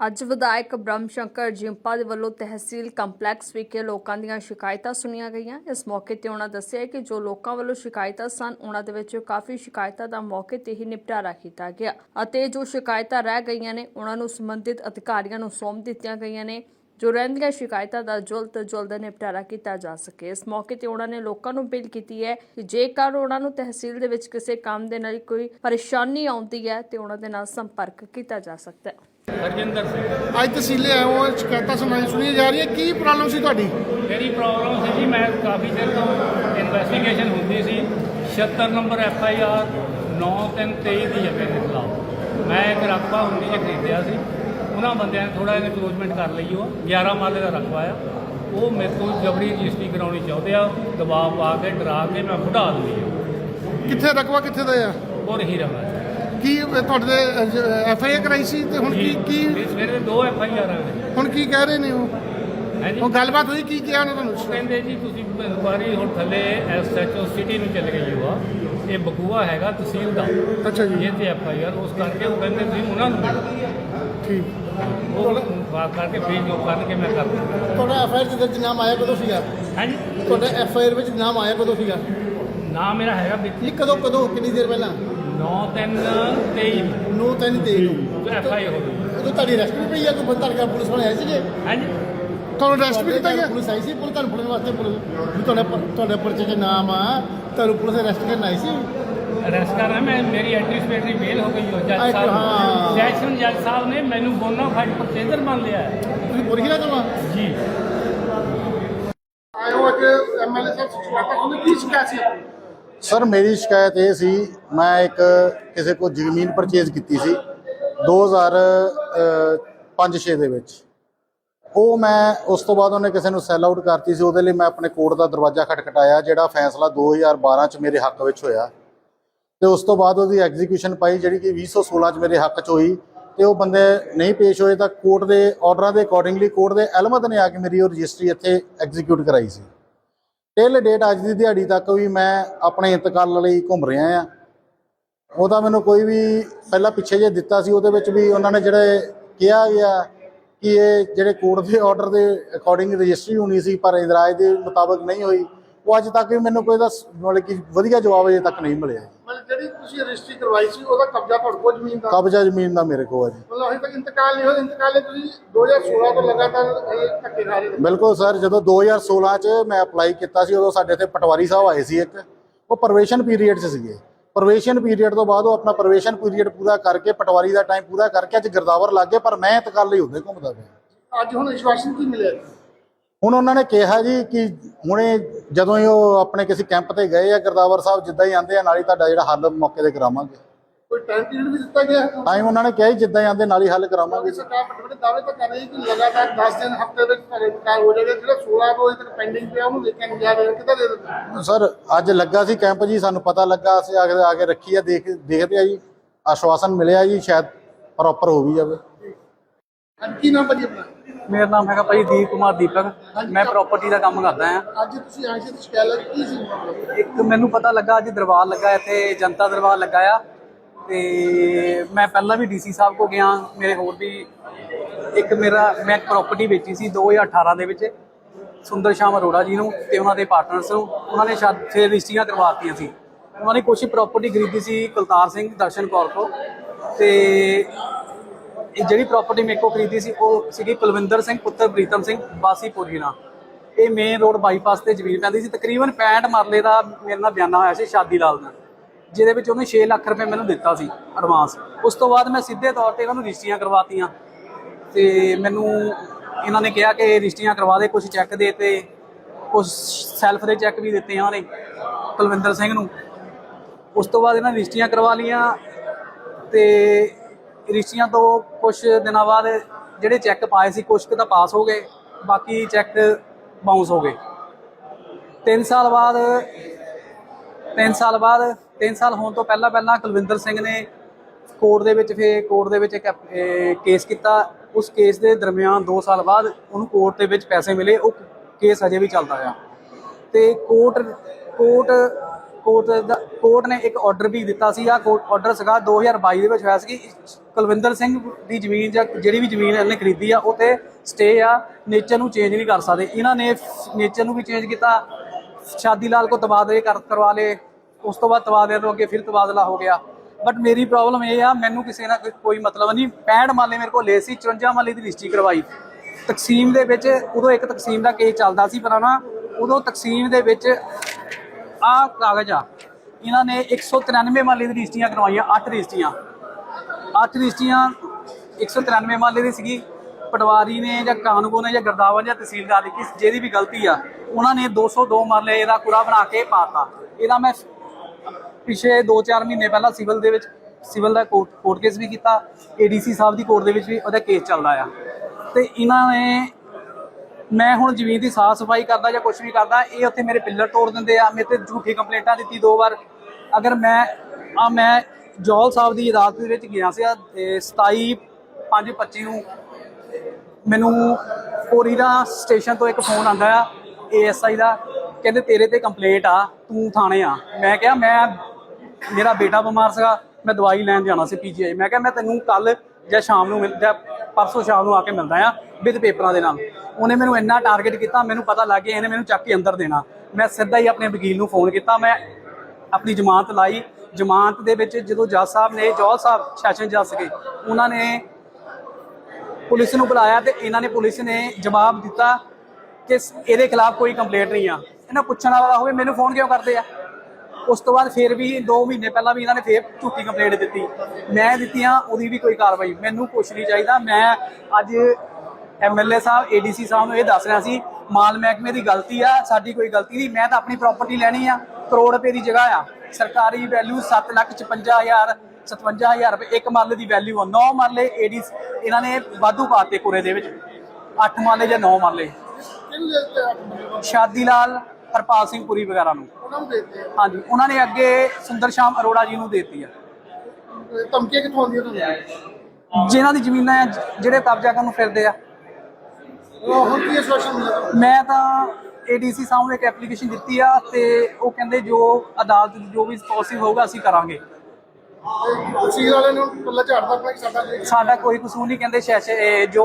ਅੱਜ ਵਿਧਾਇਕ ਬ੍ਰਹਮ ਸ਼ੰਕਰ ਜਿੰਪਾ ਦੇ ਵੱਲੋਂ ਤਹਿਸੀਲ ਕੰਪਲੈਕਸ ਵਿਖੇ ਲੋਕਾਂ ਦੀਆਂ ਸ਼ਿਕਾਇਤਾਂ ਸੁਣੀਆਂ ਗਈਆਂ। ਇਸ ਮੌਕੇ ਤੇ ਉਹਨਾਂ ਦੱਸਿਆ ਕਿ ਜੋ ਲੋਕਾਂ ਵੱਲੋਂ ਸ਼ਿਕਾਇਤਾਂ ਸਨ ਉਹਨਾਂ ਦੇ ਵਿੱਚ ਕਾਫੀ ਸ਼ਿਕਾਇਤਾਂ ਦਾ ਮੌਕੇ ਤੇ ਹੀ ਨਿਪਟਾਰਾ ਕੀਤਾ ਗਿਆ ਅਤੇ ਜੋ ਸ਼ਿਕਾਇਤਾਂ ਰਹਿ ਗਈਆਂ ਨੇ ਉਹਨਾਂ ਨੂੰ ਸੰਬੰਧਿਤ ਅਧਿਕਾਰੀਆਂ ਨੂੰ ਸੌਂਪ ਦਿੱਤੀਆਂ ਗਈਆਂ ਨੇ। ਜੋ ਰਹਿੰਦੀਆਂ ਸ਼ਿਕਾਇਤਾਂ ਦਾ ਜਲਦ ਤੋਂ ਜਲਦ ਨਿਪਟਾਰਾ ਕੀਤਾ ਜਾ ਸਕੇ। ਇਸ ਮੌਕੇ ਤੇ ਉਹਨਾਂ ਨੇ ਲੋਕਾਂ ਨੂੰ ਅਪੀਲ ਕੀਤੀ ਹੈ ਕਿ ਜੇਕਰ ਉਹਨਾਂ ਨੂੰ ਤਹਿਸੀਲ ਦੇ ਵਿੱਚ ਕਿਸੇ ਕੰਮ ਦੇ ਨਾਲ ਕੋਈ ਪਰੇਸ਼ਾਨੀ ਆਉਂਦੀ ਹੈ, ਤੇ ਉਹਨਾਂ ਦੇ ਨਾਲ ਸੰਪਰਕ ਕੀਤਾ ਜਾ ਸਕਦਾ ਹੈ। ਹਰਜਿੰਦਰ ਸਿੰਘ। ਅੱਜ ਤਹਿਸੀਲੇ ਆਏ ਹੋ ਸ਼ਿਕਾਇਤਾਂ ਸੁਣਾਈ ਸੁਣੀਆਂ ਜਾ ਰਹੀਆਂ। ਕੀ ਪ੍ਰੋਬਲਮ ਸੀ ਤੁਹਾਡੀ? ਮੇਰੀ ਪ੍ਰੋਬਲਮ ਸੀ ਜੀ ਮੈਂ ਕਾਫੀ ਦਿਨ ਤੋਂ ਇਨਵੈਸਟੀਗੇਸ਼ਨ ਹੁੰਦੀ ਸੀ। 76 ਨੰਬਰ ਐਫ ਆਈ ਆਰ 9323 ਦੀ ਹੈ ਮੇਰੇ ਖਿਲਾਫ। ਮੈਂ ਇੱਕ ਰਕਬਾ ਹੁੰਦੀ ਚ ਖਰੀਦਿਆ ਸੀ। ਉਹਨਾਂ ਬੰਦਿਆਂ ਨੇ ਥੋੜਾ ਜਿਹਾ ਕਲੋਜ਼ਮੈਂਟ ਕਰ ਲਈ ਉਹ। 11 ਮਾਲੇ ਦਾ ਰਕਬਾ ਆ। ਉਹ ਮੇਰੇ ਤੋਂ ਜਬਰੀ ਰਜਿਸਟਰੀ ਕਰਾਉਣੀ ਚਾਹੁੰਦੇ ਆ। ਦਬਾਅ ਪਾ ਕੇ ਡਰਾ ਕੇ ਮੈਂ ਵਢਾ ਦਿੰਦੀ ਆ ਕਿੱਥੇ ਰਕਵਾ ਕਿੱਥੇ ਦਾ ਆ? ਔਰ ਹੀ ਰਵਾ। ਕੀ ਤੁਹਾਡੇ ਐਫ ਆਈ ਆਰ ਕਰਾਈ ਸੀ ਤੇ ਹੁਣ ਕੀ ਕੀ ਮੇਰੇ ਦੋ ਐਫ ਆਈ ਆਰ ਨੇ। ਹੁਣ ਕੀ ਕਹਿ ਰਹੇ ਨੇ ਉਹ? ਹੈ ਜੀ ਹੁਣ ਗੱਲਬਾਤ ਹੋਈ ਕੀ ਕਿਹਾ ਉਹਨਾਂ ਉਹ ਤੁਹਾਨੂੰ ਕਹਿੰਦੇ ਜੀ ਤੁਸੀਂ ਇਨਕੁਆਰੀ ਹੁਣ ਥੱਲੇ ਐਸਐਚਓ ਸਿਟੀ ਨੂੰ ਚੱਲ ਗਈ ਹੋਆ ਇਹ ਬਕੂਆ ਹੈਗਾ ਤਹਿਸੀਲ ਦਾ ਅੱਛਾ ਜੀ। ਇਹ ਤੇ ਐਫ ਆਈ ਆਰ ਉਸ ਕਰਕੇ ਉਹ ਕਹਿੰਦੇ ਤੁਸੀਂ ਉਹਨਾਂ ਨੂੰ ਮਿਲੋ। ਠੀਕ। ਉਹ ਬਾਤ ਕਰਕੇ ਫੇਰ ਜੋ ਕਰਕੇ ਮੈਂ ਕਰ ਤੁਹਾਡਾ ਐਫ ਆਈ ਆਰ ਵਿੱਚ ਨਾਮ ਆਇਆ ਕਦੋਂ ਸੀਗਾ? ਹਾਂਜੀ। ਤੁਹਾਡਾ ਐਫ ਆਈ ਆਰ ਵਿੱਚ ਨਾਮ ਆਇਆ ਕਦੋਂ ਸੀਗਾ? ਨਾਮ ਮੇਰਾ ਹੈਗਾ ਵਿੱਚ। ਇਹ ਕਦੋਂ ਕਦੋਂ ਕਿੰਨੀ ਦੇਰ ਪਹਿਲਾਂ? 9 3 23 ਨੂੰ ਤਿੰਨ ਦੇ ਨੂੰ ਐਫ ਆਈ ਹੋ ਗਈ ਉਦੋਂ ਤੁਹਾਡੀ ਅਰੈਸਟ ਵੀ ਪਈ ਆ ਕੋਈ ਬੰਦਾ ਲਗਾ ਪੁਲਿਸ ਵਾਲੇ ਆਏ ਸੀਗੇ ਹਾਂਜੀ ਤੁਹਾਨੂੰ ਅਰੈਸਟ ਵੀ ਕੀਤਾ ਗਿਆ ਪੁਲਿਸ ਆਈ ਸੀ ਪੁਲਿਸ ਤੁਹਾਨੂੰ ਫੜਨ ਵਾਸਤੇ ਪੁਲਿਸ ਵੀ ਤੁਹਾਡਾ ਤੁਹਾਡੇ ਪਰਚੇ 'ਚ ਨਾਮ ਆ ਤੁਹਾਨੂੰ ਪੁਲਿਸ ਅਰੈਸਟ ਕਰਨ ਆਈ ਸੀ ਅਰੈਸਟ ਕਰ ਰਿਹਾ ਮੈਂ ਮੇਰੀ ਐਂਟੀਸਪੇਟਰੀ ਬੇਲ ਹੋ ਗਈ ਹੋ ਜੱਜ ਅੱਛਾ, ਸਾਹਿਬ ਹਾਂ। ਸੈਸ਼ਨ ਜੱਜ ਸਾਹਿਬ ਨੇ ਮੈਨੂੰ ਬੋਨਾ ਫਾਈਟ ਪ੍ਰੋਸੀਜਰ ਮੰਨ ਲਿਆ ਹੈ। ਤੁਸੀਂ ਪੁਲਿਸ ਨਾ ਕਰਵਾ ਜੀ ਹੋ ਅੱਜ ਐਮਐਲਏ ਸਾਹਿਬ ਸ਼ਿਕਾਇਤਾਂ ਸੁਣੀ ਕੀ ਸ਼ਿਕਾਇਤ ਸੀ ਆਪਣੀ? ਸਰ, ਮੇਰੀ ਸ਼ਿਕਾਇਤ ਇਹ ਸੀ, ਮੈਂ ਇੱਕ ਕਿਸੇ ਕੋਲ ਜ਼ਮੀਨ ਪਰਚੇਜ਼ ਕੀਤੀ ਸੀ 2005-6 ਦੇ ਵਿੱਚ। ਉਹ ਮੈਂ ਉਸ ਤੋਂ ਬਾਅਦ ਉਹਨੇ ਕਿਸੇ ਨੂੰ ਸੈਲ ਆਊਟ ਕਰਤੀ ਸੀ, ਉਹਦੇ ਲਈ ਮੈਂ ਆਪਣੇ ਕੋਰਟ ਦਾ ਦਰਵਾਜ਼ਾ ਖਟਖਟਾਇਆ, ਜਿਹੜਾ ਫੈਸਲਾ 2012 ਚ ਮੇਰੇ ਹੱਕ ਵਿੱਚ ਹੋਇਆ। ਤੇ ਉਸ ਤੋਂ ਬਾਅਦ ਉਹਦੀ ਐਗਜ਼ੀਕਿਊਸ਼ਨ ਪਾਈ, ਜਿਹੜੀ ਕਿ 2016 ਚ ਮੇਰੇ ਹੱਕ ਚ ਹੋਈ ਤੇ ਉਹ ਬੰਦੇ ਨਹੀਂ ਪੇਸ਼ ਹੋਏ ਤਾਂ ਕੋਰਟ ਦੇ ਆਰਡਰਾਂ ਦੇ ਅਕੋਰਡਿੰਗਲੀ ਕੋਰਟ ਦੇ ਅਲਮਦ ਨੇ ਆ ਕੇ ਮੇਰੀ ਉਹ ਰਜਿਸਟਰੀ ਇੱਥੇ ਐਗਜ਼ੀਕਿਊਟ ਕਰਾਈ ਸੀ। ਟਿਲ ਡੇਟ ਅੱਜ ਦੀ ਦਿਹਾੜੀ ਤੱਕ ਵੀ ਮੈਂ ਆਪਣੇ ਇੰਤਕਾਲ ਲਈ ਘੁੰਮ ਰਿਹਾ ਆ ਉਹਦਾ ਮੈਨੂੰ ਕੋਈ ਵੀ ਪਹਿਲਾਂ ਪਿੱਛੇ ਜੇ ਦਿੱਤਾ ਸੀ, ਉਹਦੇ ਵਿੱਚ ਵੀ ਉਹਨਾਂ ਨੇ ਜਿਹੜੇ ਕਿਹਾ ਗਿਆ ਕਿ ਇਹ ਜਿਹੜੇ ਕੋਰਟ ਦੇ ਆਰਡਰ ਦੇ ਅਕੋਰਡਿੰਗ ਰਜਿਸਟਰੀ ਹੋਣੀ ਸੀ, ਪਰ ਇੰਦਰਾਜ ਦੇ ਮੁਤਾਬਕ ਨਹੀਂ ਹੋਈ। ਉਹ ਅੱਜ ਤੱਕ ਵੀ ਮੈਨੂੰ ਕੋਈ ਦਾ ਮਤਲਬ ਕਿ ਵਧੀਆ ਜਵਾਬ ਅਜੇ ਤੱਕ ਨਹੀਂ ਮਿਲਿਆ ਮਤਲਬ ਜਿਹੜੀ ਤੁਸੀਂ ਰਜਿਸਟਰੀ ਕਰਵਾਈ ਸੀ ਉਹਦਾ ਕਬਜ਼ਾ ਤੁਹਾਡੇ ਕੋਲ ਜ਼ਮੀਨ ਦਾ? ਕਬਜ਼ਾ ਜ਼ਮੀਨ ਦਾ ਮੇਰੇ ਕੋਲ ਹੈ ਜੀ। ਮਤਲਬ ਅਜੇ ਤੱਕ ਇੰਤਕਾਲ ਨਹੀਂ ਹੋਇਆ ਇੰਤਕਾਲ ਲਈ ਤੁਸੀਂ 2016 ਤੋਂ ਲਗਾਤਾਰ ਇਹ ਧੱਕੇ ਖਾ ਰਹੇ ਹੋ। ਬਿਲਕੁਲ ਸਰ ਜਦੋਂ 2016 ਚ ਮੈਂ ਅਪਲਾਈ ਕੀਤਾ ਸੀ ਉਦੋਂ ਸਾਡੇ ਇੱਥੇ ਪਟਵਾਰੀ ਸਾਹਿਬ ਆਏ ਸੀ ਇੱਕ। ਉਹ ਪ੍ਰਵੇਸ਼ਨ ਪੀਰੀਅਡ 'ਚ ਸੀਗੇ। ਪ੍ਰਵੇਸ਼ਨ ਪੀਰੀਅਡ ਤੋਂ ਬਾਅਦ ਉਹ ਆਪਣਾ ਪ੍ਰਵੇਸ਼ਨ ਪੀਰੀਅਡ ਪੂਰਾ ਕਰਕੇ ਪਟਵਾਰੀ ਦਾ ਟਾਈਮ ਪੂਰਾ ਕਰਕੇ ਅੱਜ ਗਿਰਦਾਵਰ ਲੱਗ ਗਏ ਪਰ ਮੈਂ ਇੰਤਕਾਲ ਲਈ ਹੁੰਦੇ ਘੁੰਮਦਾ ਪਿਆ। ਅੱਜ ਹੁਣ ਵਿਸ਼ਵਾਸਨ ਕੀ ਮਿਲਿਆ? ਹੁਣ ਉਹਨਾਂ ਨੇ ਕਿਹਾ ਜੀ ਕਿ ਹੁਣੇ ਜਦੋਂ ਹੀ ਉਹ ਆਪਣੇ ਕਿਸੇ ਕੈਂਪ ਤੇ ਗਏ ਆ ਗਿਰਦਾਵਰ ਸਾਹਿਬ ਜਿੱਦਾਂ ਹੀ ਆਂਦੇ ਆ ਨਾਲ ਹੀ ਤੁਹਾਡਾ ਜਿਹੜਾ ਹੱਲ ਮੌਕੇ ਤੇ ਕਰਾਵਾਂਗੇ। ਕੋਈ ਟਾਈਮ ਪੀਰੀਅਡ ਵੀ ਦਿੱਤਾ ਗਿਆ? ਹੈ ਟਾਈਮ ਉਹਨਾਂ ਨੇ ਕਿਹਾ ਜੀ ਜਿੱਦਾਂ ਹੀ ਆਂਦੇ ਨਾਲ ਹੀ ਹੱਲ ਕਰਾਵਾਂਗੇ ਸਰਕਾਰ ਵੱਡੇ ਵੱਡੇ ਦਾਅਵੇ ਤਾਂ ਕਰ ਰਹੀ ਹੈ ਕਿ ਲਗਾਤਾਰ 10 ਦਿਨ ਹਫ਼ਤੇ ਵਿੱਚ ਤੁਹਾਡੇ ਇੰਤਕਾਲ ਹੋ ਜਾਏਗਾ ਜਿਹੜਾ 16 ਤੋਂ ਅਜੇ ਤੱਕ ਪੈਂਡਿੰਗ ਪਿਆ ਉਹਨੂੰ ਦੇਖਿਆ ਨਹੀਂ ਜਾ ਰਿਹਾ ਕਿੱਦਾਂ ਦੇ ਦਿੰਦੇ? ਸਰ ਅੱਜ ਲੱਗਾ ਸੀ ਕੈਂਪ ਜੀ ਸਾਨੂੰ ਪਤਾ ਲੱਗਾ ਅਸੀਂ ਆ ਕੇ ਆ ਕੇ ਰੱਖੀ ਆ ਦੇਖ ਦੇਖਦੇ ਆ ਜੀ। ਆਸ਼ਵਾਸਨ ਮਿਲਿਆ ਜੀ ਸ਼ਾਇਦ ਪ੍ਰੋਪਰ ਹੋ ਵੀ ਜਾਵੇ। ਕੀ ਨਾਮ ਭਾਜੀ ਆਪਣਾ? ਮੇਰਾ ਨਾਮ ਹੈਗਾ ਭਾਈ ਦੀਪ ਕੁਮਾਰ ਦੀਪਕ। ਮੈਂ ਪ੍ਰਾਪਰਟੀ ਦਾ ਕੰਮ ਕਰਦਾ ਆ ਅੱਜ ਤੁਸੀਂ ਆਏ ਸੀ ਤੇ ਸ਼ਿਕਾਇਤ ਕੀ ਸੀ? ਇੱਕ ਮੈਨੂੰ ਪਤਾ ਲੱਗਾ ਅੱਜ ਦਰਬਾਰ ਲੱਗਾ ਇੱਥੇ ਜਨਤਾ ਦਰਬਾਰ ਲੱਗਾ ਆ। ਤੇ ਮੈਂ ਪਹਿਲਾਂ ਵੀ ਡੀਸੀ ਸਾਹਿਬ ਕੋ ਗਿਆ ਮੇਰੇ ਹੋਰ ਵੀ ਇੱਕ ਮੇਰਾ ਮੈਂ ਪ੍ਰਾਪਰਟੀ ਵੇਚੀ ਸੀ 2018 ਦੇ ਵਿੱਚ ਸੁੰਦਰ ਸ਼ਾਮ ਅਰੋੜਾ ਜੀ ਨੂੰ ਤੇ ਉਹਨਾਂ ਦੇ ਪਾਰਟਨਰਸ ਨੂੰ। ਉਹਨਾਂ ਨੇ ਸ਼ਾਇਦ ਛੇ ਰਜਿਸਟਰੀਆਂ ਕਰਵਾਤੀਆਂ ਸੀ। ਉਹਨਾਂ ਨੇ ਕੁਛ ਪ੍ਰਾਪਰਟੀ ਖਰੀਦੀ ਸੀ ਕੁਲਤਾਰ ਸਿੰਘ ਦਰਸ਼ਨ ਕੌਰ ਕੋ ਤੇ ਇਹ ਜਿਹੜੀ ਪ੍ਰਾਪਰਟੀ ਮੇਰੇ ਕੋਲ ਖਰੀਦੀ ਸੀ, ਉਹ ਸੀਗੀ ਕੁਲਵਿੰਦਰ ਸਿੰਘ ਪੁੱਤਰ ਪ੍ਰੀਤਮ ਸਿੰਘ ਵਾਸੀ ਪੁਰੀਨਾ ਇਹ ਮੇਨ ਰੋਡ ਬਾਈਪਾਸ ਤੇ ਜ਼ਮੀਨ ਪੈਂਦੀ ਸੀ। ਤਕਰੀਬਨ 65 ਮਰਲੇ ਦਾ ਮੇਰੇ ਨਾਲ ਬਿਆਨਾ ਹੋਇਆ ਸੀ ਸ਼ਾਦੀ ਲਾਲ ਦਾ ਜਿਹਦੇ ਵਿੱਚ ਉਹਨੇ 6 ਲੱਖ ਰੁਪਏ ਮੈਨੂੰ ਦਿੱਤਾ ਸੀ ਐਡਵਾਂਸ ਉਸ ਤੋਂ ਬਾਅਦ ਮੈਂ ਸਿੱਧੇ ਤੌਰ ਤੇ ਇਹਨਾਂ ਨੂੰ ਰਜਿਸਟਰੀਆਂ ਕਰਵਾਤੀਆਂ ਤੇ ਮੈਨੂੰ ਇਹਨਾਂ ਨੇ ਕਿਹਾ ਕਿ ਰਜਿਸਟਰੀਆਂ ਕਰਵਾ ਦੇ ਕੁਝ ਚੈੱਕ ਦੇ ਤੇ ਕੁਝ ਸੈਲਫ ਦੇ ਚੈੱਕ ਵੀ ਦਿੱਤੇ ਆ ਉਹਨੇ ਕੁਲਵਿੰਦਰ ਸਿੰਘ ਨੂੰ। ਉਸ ਤੋਂ ਬਾਅਦ ਇਹਨਾਂ ਨੇ ਰਜਿਸਟਰੀਆਂ ਕਰਵਾ ਲੀਆਂ ਤੇ ਰਿਸ਼ੀਆਂ ਤੋਂ ਕੁਝ ਦਿਨਾਂ ਬਾਅਦ ਜਿਹੜੇ ਚੈੱਕ ਪਾਏ ਸੀ ਕੁਝ ਕੁ ਤਾਂ ਪਾਸ ਹੋ ਗਏ, ਬਾਕੀ ਚੈੱਕ ਬਾਉਂਸ ਹੋ ਗਏ। 3 ਸਾਲ ਬਾਅਦ 3 ਸਾਲ ਬਾਅਦ 3 ਸਾਲ ਹੋਣ ਤੋਂ ਪਹਿਲਾਂ ਪਹਿਲਾਂ ਕੁਲਵਿੰਦਰ ਸਿੰਘ ਨੇ ਕੋਰਟ ਦੇ ਵਿੱਚ ਫੇ ਕੋਰਟ ਦੇ ਵਿੱਚ ਇੱਕ ਕੇਸ ਕੀਤਾ। ਉਸ ਕੇਸ ਦੇ ਦਰਮਿਆਨ 2 ਸਾਲ ਬਾਅਦ ਉਹਨੂੰ ਕੋਰਟ ਦੇ ਵਿੱਚ ਪੈਸੇ ਮਿਲੇ। ਉਹ ਕੇਸ ਅਜੇ ਵੀ ਚੱਲਦਾ ਆ। ਤੇ ਕੋਰਟ ਕੋਰਟ ਕੋਰਟ ਦਾ ਕੋਰਟ ਨੇ ਇੱਕ ਆਰਡਰ ਵੀ ਦਿੱਤਾ ਸੀ ਆ ਕੋਰਟ ਆਰਡਰ ਸੀਗਾ 2022 ਦੇ ਵਿੱਚ ਹੋਇਆ ਸੀ ਕਿ ਕੁਲਵਿੰਦਰ ਸਿੰਘ ਦੀ ਜ਼ਮੀਨ ਜਾਂ ਜਿਹੜੀ ਵੀ ਜ਼ਮੀਨ ਇਹਨੇ ਖਰੀਦੀ ਆ, ਉਹ ਤੇ ਸਟੇ ਆ ਨੇਚਰ ਨੂੰ ਚੇਂਜ ਨਹੀਂ ਕਰ ਸਕਦੇ। ਇਹਨਾਂ ਨੇ ਨੇਚਰ ਨੂੰ ਵੀ ਚੇਂਜ ਕੀਤਾ, ਸ਼ਾਦੀ ਲਾਲ ਕੋ ਤਬਾਦਲੇ ਕਰ, ਕਰਵਾ ਲਏ, ਉਸ ਤੋਂ ਬਾਅਦ ਤਬਾਦਲੇ ਤੋਂ ਅੱਗੇ ਫਿਰ ਤਬਾਦਲਾ ਹੋ ਗਿਆ। ਬਟ ਮੇਰੀ ਪ੍ਰੋਬਲਮ ਇਹ ਆ, ਮੈਨੂੰ ਕਿਸੇ ਨਾਲ ਕੋਈ- ਮਤਲਬ ਨਹੀਂ 65 ਮਾਲੇ ਮੇਰੇ ਕੋਲ ਲਏ ਸੀ 54 ਮਾਲੇ ਦੀ ਰਜਿਸਟਰੀ ਕਰਵਾਈ। ਤਕਸੀਮ ਦੇ ਵਿੱਚ ਉਦੋਂ ਇੱਕ ਤਕਸੀਮ ਦਾ ਕੇਸ ਚੱਲਦਾ ਸੀ ਪੁਰਾਣਾ, ਉਦੋਂ ਤਕਸੀਮ ਦੇ ਵਿੱਚ ਆਹ ਕਾਗਜ਼ ਆ। ਇਹਨਾਂ ਨੇ 193 ਮਾਲੇ ਦੀ ਰਜਿਸਟਰੀਆਂ ਕਰਵਾਈਆਂ 8 ਰਜਿਸਟਰੀਆਂ। 8 ਰਜਿਸਟਰੀਆਂ 193 ਮਾਲੇ ਦੀ ਸੀਗੀ। ਪਟਵਾਰੀ ਨੇ ਜਾਂ ਕਾਨੂੰਗੋ ਨੇ ਜਾਂ ਗਰਦਾਵਾ ਜਾਂ ਤਹਿਸੀਲਦਾਰ ਦੀ ਕਿਸ ਜਿਹਦੀ ਵੀ ਗਲਤੀ ਆ, ਉਹਨਾਂ ਨੇ 202 ਮਾਲੇ ਇਹਦਾ ਕੁਰਾ ਬਣਾ ਕੇ ਪਾਤਾ। ਇਹਦਾ ਮੈਂ ਪਿਛੇ 2-4 ਮਹੀਨੇ ਪਹਿਲਾਂ ਸਿਵਲ ਦੇ ਵਿੱਚ ਸਿਵਲ ਦਾ ਕੋਰਟ ਕੋਰਟ ਕੇਸ ਵੀ ਕੀਤਾ। ਏਡੀਸੀ ਸਾਹਿਬ ਦੀ ਕੋਰਟ ਦੇ ਵਿੱਚ ਵੀ ਉਹਦਾ ਕੇਸ ਚੱਲਦਾ ਆ। ਤੇ ਇਹਨਾਂ ਨੇ ਮੈਂ ਹੁਣ ਜ਼ਮੀਨ ਦੀ ਸਾਫ਼ ਸਫ਼ਾਈ ਕਰਦਾ ਜਾਂ ਕੁਝ ਵੀ ਕਰਦਾ, ਇਹ ਉੱਥੇ ਮੇਰੇ ਪਿੱਲਰ ਤੋੜ ਦਿੰਦੇ ਆ, ਮੇਰੇ ਤੇ ਝੂਠੀ ਕੰਪਲੇਂਟਾਂ ਦਿੱਤੀ ਦੋ ਵਾਰ। ਅਗਰ ਮੈਂ, ਆ ਮੈਂ ਜੌਲ ਸਾਹਿਬ ਦੀ ਅਦਾਲਤ ਦੇ ਵਿੱਚ ਗਿਆ ਸੀ 27 5 25 ਨੂੰ ਮੈਨੂੰ ਕੋਰੀਰਾ ਸਟੇਸ਼ਨ ਤੋਂ ਇੱਕ ਫੋਨ ਆਂਦਾ ਆ, ਏਐਸਆਈ ਦਾ, ਕਹਿੰਦੇ ਤੇਰੇ ਤੇ ਕੰਪਲੇਂਟ ਆ, ਤੂੰ ਥਾਣੇ ਆ। ਮੈਂ ਕਿਹਾ, ਮੈਂ, ਮੇਰਾ ਬੇਟਾ ਬਿਮਾਰ ਸੀਗਾ, ਮੈਂ ਦਵਾਈ ਲੈਣ ਜਾਣਾ ਸੀ ਪੀਜੀਆਈ। ਮੈਂ ਕਿਹਾ, ਮੈਂ ਤੈਨੂੰ ਕੱਲ ਜਾਂ ਸ਼ਾਮ ਨੂੰ ਮਿਲ, ਜਾਂ ਪਰਸੋਂ ਸ਼ਾਮ ਨੂੰ ਆ ਕੇ ਮਿਲਦਾ ਆ, ਵਿਦ ਪੇਪਰਾਂ ਦੇ ਨਾਲ। ਉਹਨੇ ਮੈਨੂੰ ਇੰਨਾ ਟਾਰਗੇਟ ਕੀਤਾ, ਮੈਨੂੰ ਪਤਾ ਲੱਗ ਗਿਆ ਇਹਨੇ ਮੈਨੂੰ ਚੱਕ ਕੇ ਅੰਦਰ ਦੇਣਾ। ਮੈਂ ਸਿੱਧਾ ਹੀ ਆਪਣੇ ਵਕੀਲ ਨੂੰ ਫੋਨ ਕੀਤਾ, ਮੈਂ ਆਪਣੀ ਜ਼ਮਾਨਤ ਲਾਈ। ਜ਼ਮਾਨਤ ਦੇ ਵਿੱਚ ਜਦੋਂ ਜੱਜ ਸਾਹਿਬ ਨੇ ਜੌਲ ਸਾਹਿਬ, ਸੈਸ਼ਨ ਜੱਜ ਸੀਗੇ, ਉਹਨਾਂ ਨੇ ਪੁਲਿਸ ਨੂੰ ਬੁਲਾਇਆ ਤੇ ਇਹਨਾਂ ਨੇ ਪੁਲਿਸ ਨੇ ਜਵਾਬ ਦਿੱਤਾ ਕਿ ਇਹਦੇ ਖਿਲਾਫ ਕੋਈ ਕੰਪਲੇਂਟ ਨਹੀਂ ਆ। ਇਹਨਾਂ ਪੁੱਛਣ ਵਾਲਾ ਹੋਵੇ, ਮੈਨੂੰ ਫੋਨ ਕਿਉਂ ਕਰਦੇ ਆ? ਉਸ ਤੋਂ ਬਾਅਦ ਫਿਰ ਵੀ 2 ਮਹੀਨੇ ਪਹਿਲਾਂ ਵੀ ਇਹਨਾਂ ਨੇ ਫੇਰ ਝੂਠੀ ਕੰਪਲੇਂਟ ਦਿੱਤੀ। ਮੈਂ ਦਿੱਤੀਆਂ, ਉਹਦੀ ਵੀ ਕੋਈ ਕਾਰਵਾਈ, ਮੈਨੂੰ ਕੁਛ ਨਹੀਂ ਚਾਹੀਦਾ। ਮੈਂ ਅੱਜ ਐਮਐਲਏ ਸਾਹਿਬ ਏਡੀਸੀ ਸਾਹਿਬ ਨੂੰ ਇਹ ਦੱਸ ਰਿਹਾ ਸੀ ਮਾਲ ਮਹਿਕਮੇ ਦੀ ਗਲਤੀ ਆ ਸਾਡੀ ਕੋਈ ਗਲਤੀ ਨਹੀਂ ਮੈਂ ਤਾਂ ਆਪਣੀ ਪ੍ਰਾਪਰਟੀ ਲੈਣੀ ਆ ਕਰੋੜ ਰੁਪਏ ਦੀ ਜਗ੍ਹਾ ਆ। ਸਰਕਾਰੀ ਵੈਲਿਊ 7,55,000 57000 ਰੁਪਏ ਇੱਕ ਮਰਲੇ ਦੀ ਵੈਲਿਊ ਆ 9 ਮਰਲੇ ਏਡੀ ਇਹਨਾਂ ਨੇ ਵਾਧੂ ਪਾਤੇ ਕੁਰੇ ਦੇ ਵਿੱਚ 8 ਮਰਲੇ ਜਾਂ 9 ਮਰਲੇ ਕਿਹਨੂੰ ਦੇ ਦਿੱਤੇ ਅੱਠ ਬੰਦੇ? ਸ਼ਾਦੀ ਲਾਲ ਹਰਪਾਲ ਸਿੰਘ ਪੁਰੀ ਵਗੈਰਾ ਨੂੰ। ਉਹਨਾਂ ਨੂੰ ਦੇ ਦਿੱਤੇ ਆ। ਹਾਂਜੀ ਉਹਨਾਂ ਨੇ ਅੱਗੇ ਸੁੰਦਰ ਸ਼ਾਮ ਅਰੋੜਾ ਜੀ ਨੂੰ ਦਿੱਤੀ ਆ। ਧਮਕੀਆਂ ਕਿੱਥੋਂ ਆਉਂਦੀਆਂ ਤੁਹਾਨੂੰ? ਜਿਨ੍ਹਾਂ ਦੀ ਜ਼ਮੀਨਾਂ ਆ ਜਿਹੜੇ ਕਬਜ਼ਾ ਕਰਨ ਨੂੰ ਫਿਰਦੇ ਆ। ਹੁਣ ਕੀ ਸੋਸ਼ਲ ਮਿਲਿਆ ਮੈਂ ਤਾਂ ਏਡੀਸੀ ਸਾਹਿਬ ਨੂੰ ਇੱਕ ਐਪਲੀਕੇਸ਼ਨ ਦਿੱਤੀ ਆ ਤੇ ਉਹ ਕਹਿੰਦੇ ਜੋ ਅਦਾਲਤ ਦੀ ਜੋ ਵੀ ਪਾਲਿਸੀ ਹੋਊਗਾ ਅਸੀਂ ਕਰਾਂਗੇ। ਤਹਿਸੀਲ ਵਾਲੇ ਨੂੰ ਪੱਲਾ ਝਾੜਦਾ ਪਿਆ ਕਿ ਸਾਡਾ ਸਾਡਾ ਕੋਈ ਕਸੂਰ ਨਹੀਂ ਕਹਿੰਦੇ ਸ਼ੈਸ਼- ਇਹ ਜੋ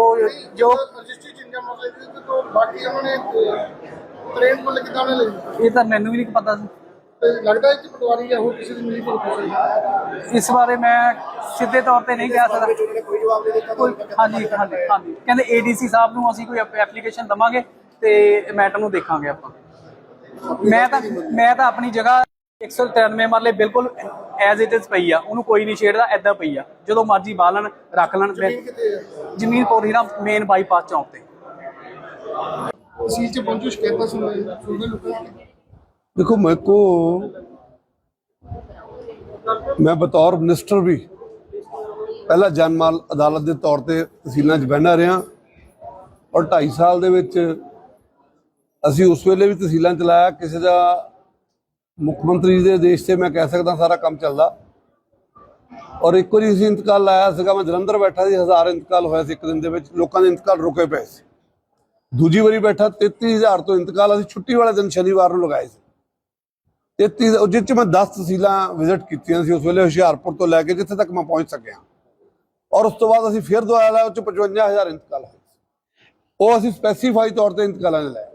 ਜੋ ਰਜਿਸਟਰੀ ਚਿੰਜਾ ਮਸਲੇ ਦੀ ਤੋਂ ਬਾਕੀ ਉਹਨਾਂ ਨੇ ਟ੍ਰੇਨ ਕੋਲ ਕਿਦਾਂ ਨੇ ਲਈ? ਇਹ ਤਾਂ ਮੈਨੂੰ ਵੀ ਨਹੀਂ ਪਤਾ। ਸੀ ਤੇ ਲੱਗਦਾ ਹੈ ਕਿ ਪਟਵਾਰੀ ਜਾਂ ਹੋਰ ਕਿਸੇ ਦੀ ਮਿਲੀ ਭੁਗਤ ਇਸ ਬਾਰੇ ਮੈਂ ਸਿੱਧੇ ਤੌਰ ਤੇ ਨਹੀਂ ਕਹਿ ਸਕਦਾ। ਕੋਈ ਜਵਾਬ ਦੇ ਦਿੱਤਾ ਕੋਈ ਹਾਂਜੀ ਹਾਂਜੀ ਹਾਂਜੀ। ਕਹਿੰਦੇ ਏਡੀਸੀ ਸਾਹਿਬ ਨੂੰ ਅਸੀਂ ਕੋਈ ਐਪਲੀਕੇਸ਼ਨ ਦਵਾਂਗੇ ਤੇ ਮੈਟਰ ਨੂੰ ਦੇਖਾਂਗੇ ਆਪਾਂ। ਮੈਂ ਤਾਂ ਮੈਂ ਤਾਂ ਆਪਣੀ ਜਗ੍ਹਾ 193 ਮਰਲੇ ਬਿਲਕੁਲ ਐਜ਼ ਇਟ ਇਜ਼ ਪਈ ਆ। ਉਹਨੂੰ ਕੋਈ ਨਹੀਂ ਛੇੜਦਾ ਐਦਾਂ ਪਈ ਆ। ਜਦੋਂ ਮਰਜ਼ੀ ਬਾਲਣ ਰੱਖ ਲੈਣ। ਜ਼ਮੀਨ ਪੌੜੀ ਨਾ ਮੇਨ ਬਾਈਪਾਸ ਚੌਂਕ ਤੇ। ਤਹਿਸੀਲ ਚ ਪਹੁੰਚੋ ਸ਼ਿਕਾਇਤਾਂ ਸੁਣਦੇ ਸੁਣਦੇ ਲੋਕਾਂ ਦੀ। देखो मेरे को ਮੈਂ ਬਤੌਰ ਮਿਨਿਸਟਰ ਵੀ ਪਹਿਲਾ ਜਨਮਾਲ ਅਦਾਲਤ ਦੇ ਤੌਰ ਤੇ ਤਹਿਸੀਲਾਂ 'ਚ ਬਹਿਣਾ ਰਿਹਾ ਔਰ 2.5 ਸਾਲ ਦੇ ਵਿੱਚ ਅਸੀਂ ਉਸ ਵੇਲੇ ਵੀ ਤਹਿਸੀਲਾਂ ਚਲਾਇਆ ਕਿਸੇ ਦਾ ਮੁੱਖ ਮੰਤਰੀ ਦੇ ਦੇਸ਼ ਤੇ ਮੈਂ ਕਹਿ ਸਕਦਾ ਸਾਰਾ ਕੰਮ ਚੱਲਦਾ ਔਰ ਇੱਕ ਵਾਰੀ ਅਸੀਂ ਇੰਤਕਾਲ ਲਾਇਆ ਸੀਗਾ ਮੈਂ ਜਲੰਧਰ ਬੈਠਾ ਸੀ ਹਜ਼ਾਰ ਇੰਤਕਾਲ ਹੋਇਆ ਸੀ ਇੱਕ ਦਿਨ ਦੇ ਵਿੱਚ ਲੋਕਾਂ ਦੇ ਇੰਤਕਾਲ ਰੁਕੇ ਪਏ ਸੀ ਦੂਜੀ ਵਾਰੀ ਬੈਠਾ 33000 ਤੋਂ ਇੰਤਕਾਲ ਅਸੀਂ ਛੁੱਟੀ ਵਾਲੇ ਦਿਨ ਸ਼ਨੀਵਾਰ ਨੂੰ ਲਗਾਏ ਸੀ 33 ਉਹ ਜਿਹ ਚ ਮੈਂ 10 ਤਹਿਸੀਲਾਂ ਵਿਜ਼ਿਟ ਕੀਤੀਆਂ ਸੀ ਉਸ ਵੇਲੇ ਹੁਸ਼ਿਆਰਪੁਰ ਤੋਂ ਲੈ ਕੇ ਜਿੱਥੇ ਤੱਕ ਮੈਂ ਪਹੁੰਚ ਸਕਿਆ। ਔਰ ਉਸ ਤੋਂ ਬਾਅਦ ਅਸੀਂ ਫਿਰ ਦੁਆਰਾ ਲਾਇਆ, ਉਹ ਚ 55000 ਇੰਤਕਾਲ ਹੋਏ ਉਹ ਅਸੀਂ ਸਪੈਸੀਫਾਈ ਤੌਰ ਤੇ ਇੰਤਕਾਲਾਂ ਨੇ ਲਾਇਆ।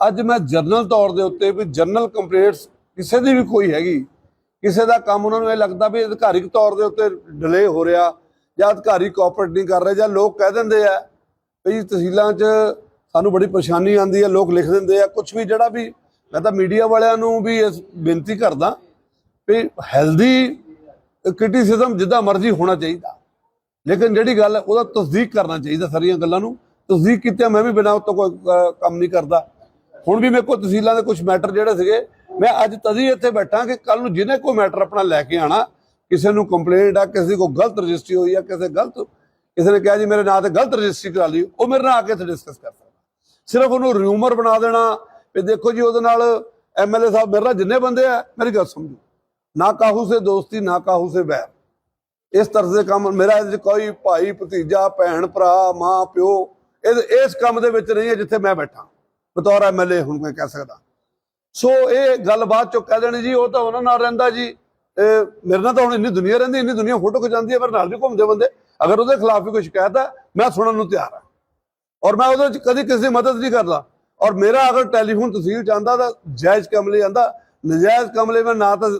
ਅੱਜ ਮੈਂ ਜਰਨਲ ਤੌਰ ਦੇ ਉੱਤੇ ਵੀ ਜਰਨਲ ਕੰਪਲੇਂਟਸ ਕਿਸੇ ਦੀ ਵੀ ਕੋਈ ਹੈਗੀ, ਕਿਸੇ ਦਾ ਕੰਮ ਉਹਨਾਂ ਨੂੰ ਇਹ ਲੱਗਦਾ ਵੀ ਅਧਿਕਾਰਿਕ ਤੌਰ ਦੇ ਉੱਤੇ ਡਿਲੇ ਹੋ ਰਿਹਾ ਜਾਂ ਅਧਿਕਾਰੀ ਕੋਆਪਰੇਟ ਨਹੀਂ ਕਰ ਰਹੇ ਜਾਂ ਲੋਕ ਕਹਿ ਦਿੰਦੇ ਆ, ਵੀ ਤਹਿਸੀਲਾਂ 'ਚ ਸਾਨੂੰ ਬੜੀ ਪਰੇਸ਼ਾਨੀ ਆਉਂਦੀ ਹੈ ਲੋਕ ਲਿਖ ਦਿੰਦੇ ਆ ਕੁਝ ਵੀ ਜਿਹੜਾ ਵੀ ਮੈਂ ਤਾਂ ਮੀਡੀਆ ਵਾਲਿਆਂ ਨੂੰ ਵੀ ਇਸ ਬੇਨਤੀ ਕਰਦਾ ਵੀ ਹੈਲਦੀ ਕ੍ਰਿਟਿਸਿਜ਼ਮ ਜਿੱਦਾਂ ਮਰਜ਼ੀ ਹੋਣਾ ਚਾਹੀਦਾ। ਲੇਕਿਨ ਜਿਹੜੀ ਗੱਲ ਉਹਦਾ ਤਸਦੀਕ ਕਰਨਾ ਚਾਹੀਦਾ ਸਾਰੀਆਂ ਗੱਲਾਂ ਨੂੰ। ਤਸਦੀਕ ਕੀਤਿਆਂ ਮੈਂ ਵੀ ਬਿਨਾਂ ਉਹ ਤੋਂ ਕੋਈ ਕੰਮ ਨਹੀਂ ਕਰਦਾ। ਹੁਣ ਵੀ ਮੇਰੇ ਕੋਲ ਤਹਿਸੀਲਾਂ ਦੇ ਕੁਝ ਮੈਟਰ ਜਿਹੜੇ ਸੀਗੇ, ਮੈਂ ਅੱਜ ਤਦੀ ਇੱਥੇ ਬੈਠਾ ਕਿ ਕੱਲ ਨੂੰ ਜਿਹਨੇ ਕੋਈ ਮੈਟਰ ਆਪਣਾ ਲੈ ਕੇ ਆਣਾ ਕਿਸੇ ਨੂੰ ਕੰਪਲੇਂਟ ਆ, ਕਿਸੇ ਦੀ ਕੋਈ ਗਲਤ ਰਜਿਸਟਰੀ ਹੋਈ ਆ, ਕਿਸੇ ਗਲਤ, ਕਿਸੇ ਨੇ ਕਿਹਾ ਜੀ ਮੇਰੇ ਨਾਂ ਤੇ ਗਲਤ ਰਜਿਸਟਰੀ ਕਰਾ ਲਈ, ਉਹ ਮੇਰੇ ਨਾਲ ਆ ਕੇ ਇੱਥੇ ਡਿਸਕਸ ਕਰ ਸਕਦਾ। ਸਿਰਫ ਉਹਨੂੰ ਰਿਊਮਰ ਬਣਾ ਦੇਣਾ ਵੀ ਦੇਖੋ ਜੀ ਉਹਦੇ ਨਾਲ ਐਮਐਲਏ ਸਾਹਿਬ ਮੇਰੇ ਨਾਲ ਜਿੰਨੇ ਬੰਦੇ ਆ, ਮੇਰੀ ਗੱਲ ਸਮਝੋ। ਨਾ ਕਾਹੂ ਸੇ ਦੋਸਤੀ, ਨਾ ਕਾਹੂ ਸੇ ਵੈਰ। ਇਸ ਤਰ੍ਹਾਂ ਦੇ ਕੰਮ, ਮੇਰਾ ਇਹਦੇ 'ਚ ਕੋਈ ਭਾਈ, ਭਤੀਜਾ, ਭੈਣ, ਭਰਾ, ਮਾਂ, ਪਿਓ, ਇਹ ਇਸ ਕੰਮ ਦੇ ਵਿੱਚ ਨਹੀਂ ਹੈ ਜਿੱਥੇ ਮੈਂ ਬੈਠਾ। ਬਤੌਰ ਐਮਐਲਏ ਹੁਣ ਮੈਂ ਕਹਿ ਸਕਦਾ। ਸੋ ਇਹ ਗੱਲ ਬਾਅਦ ਚੋਂ ਕਹਿ ਦੇਣੀ ਜੀ, ਉਹ ਤਾਂ ਉਹਨਾਂ ਨਾਲ ਰਹਿੰਦਾ ਜੀ। ਇਹ ਮੇਰੇ ਨਾਲ ਤਾਂ ਹੁਣ ਇੰਨੀ ਦੁਨੀਆ ਰਹਿੰਦੀ, ਇੰਨੀ ਦੁਨੀਆ ਫੋਟੋ ਖਿਚਾਉਂਦੀ ਹੈ ਪਰ ਨਾਲ ਵੀ ਘੁੰਮਦੇ ਬੰਦੇ। ਅਗਰ ਉਹਦੇ ਖਿਲਾਫ ਵੀ ਕੋਈ ਸ਼ਿਕਾਇਤ ਹੈ ਮੈਂ ਸੁਣਨ ਨੂੰ ਤਿਆਰ ਹਾਂ। ਔਰ ਮੈਂ ਉਹਦੇ ਵਿੱਚ ਕਦੀ ਕਿਸੇ ਦੀ ਮਦਦ ਨਹੀਂ ਕਰਦਾ। ਔਰ ਮੇਰਾ ਅਗਰ ਟੈਲੀਫੋਨ ਤਹਿਸੀਲ ਜਾਂਦਾ ਤਾਂ ਜਾਇਜ਼ ਕੰਮ ਲਈ ਜਾਂਦਾ ਨਜਾਇਜ਼ ਕੰਮ ਲਈ ਮੈਂ ਨਾ ਤਾਂ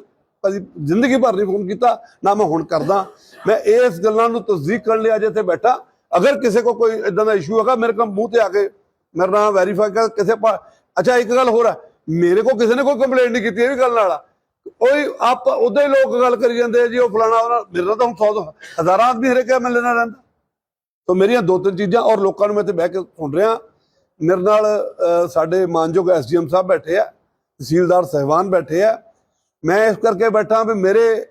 ਕਦੀ ਜ਼ਿੰਦਗੀ ਭਰ ਨਹੀਂ ਫੋਨ ਕੀਤਾ, ਨਾ ਮੈਂ ਹੁਣ ਕਰਦਾ। ਮੈਂ ਇਸ ਗੱਲਾਂ ਨੂੰ ਤਸਦੀਕ ਕਰਨ ਲਈ ਅੱਜ ਇੱਥੇ ਬੈਠਾ। ਅਗਰ ਕਿਸੇ ਕੋ ਕੋਈ ਇਦਾਂ ਦਾ ਇਸ਼ੂ ਹੈਗਾ, ਮੇਰੇ ਕੋਲ ਮੂੰਹ ਤੇ ਆ ਕੇ ਮੇਰਾ ਨਾਮ ਵੈਰੀਫਾਈ ਕਰ, ਕਿਸੇ ਪਾ- ਅੱਛਾ, ਇੱਕ ਗੱਲ ਹੋਰ ਹੈ ਮੇਰੇ ਕੋ ਕਿਸੇ ਨੇ ਕੋਈ ਕੰਪਲੇਂਟ ਨਹੀਂ ਕੀਤੀ, ਇਹ ਵੀ ਗੱਲ ਨਾਲ ਆ। ਕੋਈ ਆਪ ਉਦਾਂ ਹੀ ਲੋਕ ਗੱਲ ਕਰੀ ਜਾਂਦੇ ਆ ਜੀ, ਉਹ ਫਲਾਣਾ ਉਹਨਾਂ ਮੇਰੇ ਤਾਂ ਹੁਣ 100 ਹਜ਼ਾਰਾਂ ਆਦਮੀ ਹਰੇਕ ਮੈਂ ਲੈਣਾ ਰਹਿੰਦਾ। ਤੋ ਮੇਰੀਆਂ ਦੋ ਤਿੰਨ ਚੀਜ਼ਾਂ ਔਰ ਲੋਕਾਂ ਨੂੰ ਮੈਂ ਇੱਥੇ ਬਹਿ ਕੇ ਸੁਣ ਰਿਹਾ। ਮੇਰੇ ਨਾਲ ਸਾਡੇ ਮਾਨਯੋਗ ਐਸਡੀਐਮ ਸਾਹਿਬ ਬੈਠੇ ਆ, ਤਹਿਸੀਲਦਾਰ ਸਹਿਬਾਨ ਬੈਠੇ ਆ। ਮੈਂ ਇਸ ਕਰਕੇ ਬੈਠਾ ਵੀ ਮੇਰੇ,